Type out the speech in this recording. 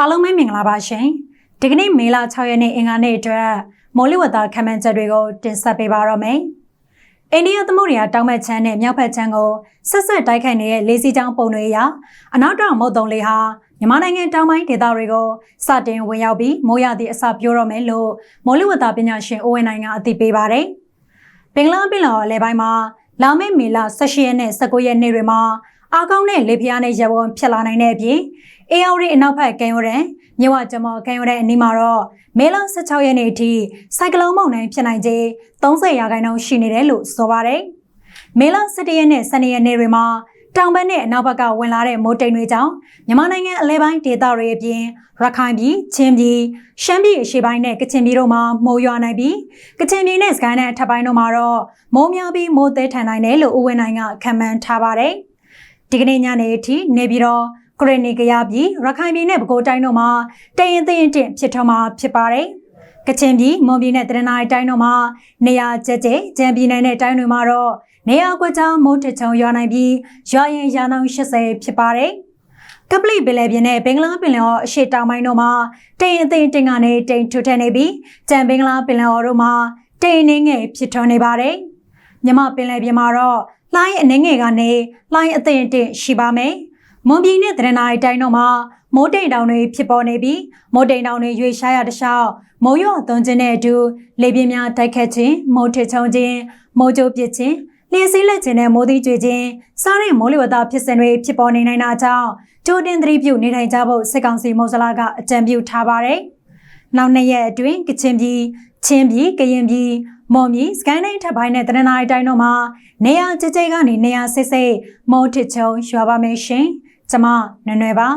အားလုံးပဲမင်္ဂလာပါရှင်ဒီကနေ့မေလ6ရက်နေ့အင်္ဂါနေ့အတွက်မိုးလေဝသခန့်မှန်းချက်တွေကိုတင်ဆက်ပေးပါရမယ်အိန္ဒိယသမုဒ္ဒရာတောင်ဘက်ခြမ်းနဲ့မြောက်ဘက်ခြမ်းကိုဆက်ဆက်တိုက်ခိုက်နေတဲ့လေးစီးကြောင်းပုံတွေအရအနောက်တောင်မုတ်တုံလေးဟာမြန်မာနိုင်ငံတောင်ပိုင်းဒေသတွေကိုစတင်ဝင်ရောက်ပြီးမိုးရသည့်အစပြောတော့မယ်လို့မိုးလေဝသပညာရှင်အိုဝင်းနိုင်ကအသိပေးပါတယ်ဘင်္ဂလားပင်လယ်အလဲပိုင်းမှာလာမယ့်မေလ18ရက်နဲ့19ရက်နေ့တွေမှာ အားကောင်းတဲ့လေပြင်းနဲ့ရေပုံဖြစ်လာနိုင်တဲ့အပြင်အေယာဝတီအနောက်ဘက်ကမ်းရိုးတန်းမြဝကျမော်ကမ်းရိုးတန်းအနီးမှာတော့မေလ16ရက်နေ့အထိစိုက်ကလုန်းမုန်တိုင်းဖြစ်နိုင်ခြေ30ရာခိုင်နှုန်းရှိနေတယ်လို့ဆိုပါတယ်။မေလ17ရက်နဲ့12ရက်နေ့တွေမှာတောင်ဘက်နဲ့အနောက်ဘက်ကဝင်လာတဲ့မိုးတိမ်တွေကြောင့်မြန်မာနိုင်ငံအလဲပိုင်းဒေသတွေအပြင်ရခိုင်ပြည်ချင်းပြည်ရှမ်းပြည်အရှေ့ပိုင်းနဲ့ကချင်ပြည်တို့မှာမိုးရွာနိုင်ပြီးကချင်ပြည်နဲ့စကိုင်းနဲ့အထက်ပိုင်းတို့မှာတော့မိုးများပြီးမိုးသေးထန်နိုင်တယ်လို့ဦးဝင်းနိုင်ကခန့်မှန်းထားပါတယ်။ ဒီကနေ့ညနေအထိနေပြည်တော်ကရနီကရပြည်ရခိုင်ပြည်နဲ့ပဲခူးတိုင်းတို့မှာတရင်သိရင်တင်ဖြစ်ထွန်းမှာဖြစ်ပါတယ်။ကချင်ပြည်မွန်ပြည်နဲ့တရနိုင်းတိုင်းတို့မှာနေရာကျကျကြံပြည်နယ်နဲ့တိုင်းတွေမှာတော့နေရာကွက်ချောင်းမိုးထချုံရွာနိုင်ပြီးရွာရင်ရာနှုန်း80ဖြစ်ပါတယ်။ကပလီပင်လယ်ပြင်နဲ့ဘင်္ဂလားပင်လယ်အော်အရှေ့တောင်ပိုင်းတို့မှာတိမ်အသိတင်ကနေတိမ်ထူထပ်နေပြီးကြံဘင်္ဂလားပင်လယ်အော်တို့မှာတိမ်နေငယ်ဖြစ်ထွန်းနေပါတယ်။ မြမပင်လယ်ပြင်မှာတော့လှိုင်းအနှဲငယ်ကနေလှိုင်းအသိတင်ရှိပါမယ်။မွန်ပြည်နဲ့တရနာရီတိုင်းတို့မှာမိုးတိမ်တောင်တွေဖြစ်ပေါ်နေပြီးမိုးတိမ်တောင်တွေရွေရှားရတခြားမိုးရွာသွန်းခြင်းနဲ့အတူလေပြင်းများတိုက်ခတ်ခြင်းမိုးထချုံခြင်းမိုးကြိုးပစ်ခြင်းလျှက်စီးလက်ခြင်းနဲ့မိုးသီးကြွေခြင်းစားတဲ့မိုးလေဝသဖြစ်စဉ်တွေဖြစ်ပေါ်နေနိုင်တာကြောင့်ကြိုတင်သတိပြုနေထိုင်ကြဖို့စစ်ကောင်စီမုံစလာကအကြံပြုထားပါတယ်။နောက်နှစ်ရက်အတွင်းကချင်ပြည်ချင်းပြည်ကရင်ပြည် မော်ပြည်စကိုင်းတိုင်းထပ်ပိုင်းနဲ့တရနာရီတိုင်းတို့မှာနေရာကြကြကနေနေရာစစ်စစ်မိုးထချုံရွာပါမယ်ရှင်။ကျမနွယ်နွယ်ပါ